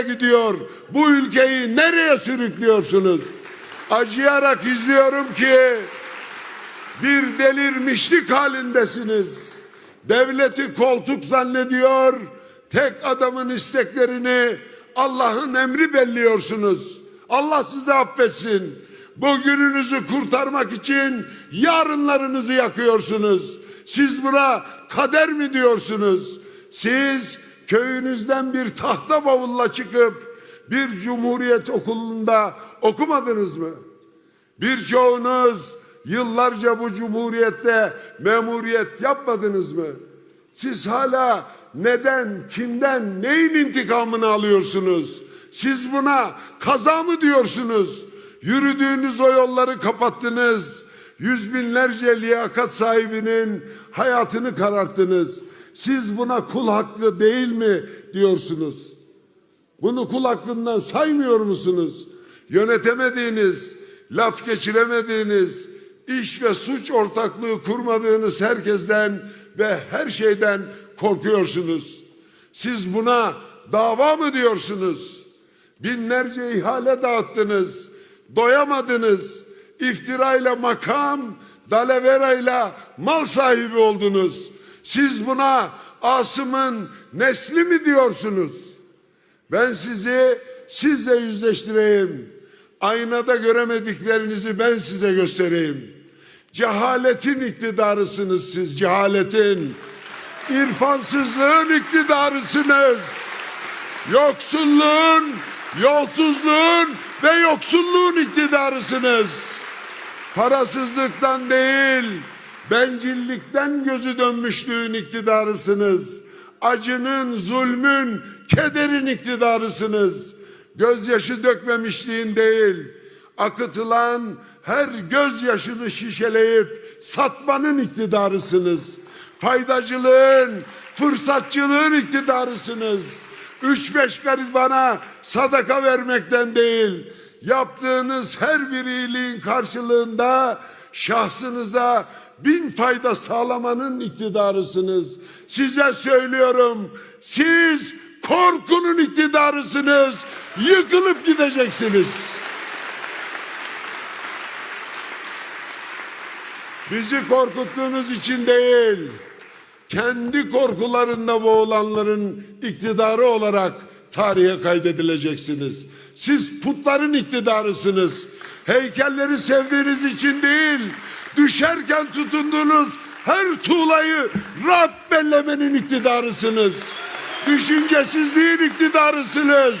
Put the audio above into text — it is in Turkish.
gidiyor. Bu ülkeyi nereye sürüklüyorsunuz? Acıyarak izliyorum ki bir delirmişlik halindesiniz. Devleti koltuk zannediyor, tek adamın isteklerini Allah'ın emri belliyorsunuz. Allah sizi affetsin. Bugününüzü kurtarmak için yarınlarınızı yakıyorsunuz. Siz buna kader mi diyorsunuz? Siz köyünüzden bir tahta bavulla çıkıp bir cumhuriyet okulunda okumadınız mı? Birçoğunuz yıllarca bu cumhuriyette memuriyet yapmadınız mı? Siz hala neden, kimden, neyin intikamını alıyorsunuz? Siz buna kaza mı diyorsunuz? Yürüdüğünüz o yolları kapattınız. Yüz binlerce liyakat sahibinin hayatını kararttınız. Siz buna kul hakkı değil mi diyorsunuz? Bunu kul hakkından saymıyor musunuz? Yönetemediğiniz, laf geçiremediğiniz, iş ve suç ortaklığı kurmadığınız herkesten ve her şeyden korkuyorsunuz. Siz buna dava mı diyorsunuz? Binlerce ihale dağıttınız, doyamadınız. İftirayla makam, dalaverayla mal sahibi oldunuz. Siz buna Asım'ın nesli mi diyorsunuz? Ben sizi sizle yüzleştireyim. Aynada göremediklerinizi ben size göstereyim. Cehaletin iktidarısınız siz, cehaletin. İrfansızlığın iktidarısınız. Yoksulluğun, yolsuzluğun ve yoksulluğun iktidarısınız. Parasızlıktan değil, bencillikten gözü dönmüşlüğün iktidarısınız. Acının, zulmün, kederin iktidarısınız. Gözyaşı dökmemişliğin değil, akıtılan her gözyaşını şişeleyip satmanın iktidarısınız. Faydacılığın, fırsatçılığın iktidarısınız. Üç beş garibana sadaka vermekten değil, yaptığınız her bir iyiliğin karşılığında şahsınıza bin fayda sağlamanın iktidarısınız. Size söylüyorum, siz korkunun iktidarısınız. Yıkılıp gideceksiniz. Bizi korkuttuğunuz için değil, kendi korkularında boğulanların iktidarı olarak tarihe kaydedileceksiniz. Siz putların iktidarısınız. Heykelleri sevdiğiniz için değil, düşerken tutunduğunuz her tuğlayı Rab bellemenin iktidarısınız. Düşüncesizliğin iktidarısınız.